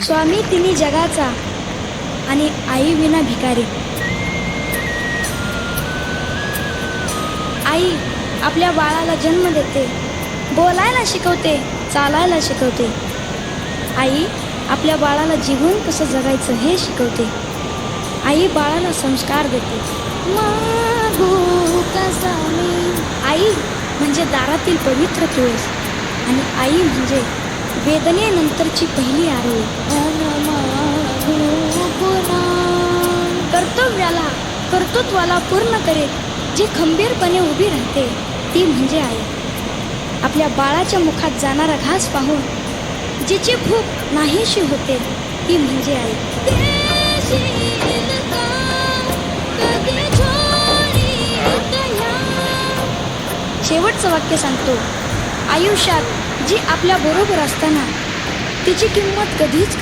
स्वामी तिन्ही जगाचा आणि आई विना भिकारी. आई आपल्या बाळाला जन्म देते बोलायला शिकवते चालायला शिकवते. आई आपल्या बाळाला जीवन कसं जगायचं हे शिकवते. आई बाळाला संस्कार देते. आई म्हणजे दारातील पवित्र तुळस आणि आई म्हणजे वेदनेनंतरची पहिली आरोळी कर्तव्याला कर्तृत्वाला पूर्ण करेल जी खंबीरपणे उभी राहते ती म्हणजे आई. आपल्या बाळाच्या मुखात जाणारा घास पाहून जिची भूक नाहीशी होते ती म्हणजे आई. शेवटचं वाक्य सांगतो. आयुष्यात जी आपल्या बरोबर असताना तिची किंमत कधीच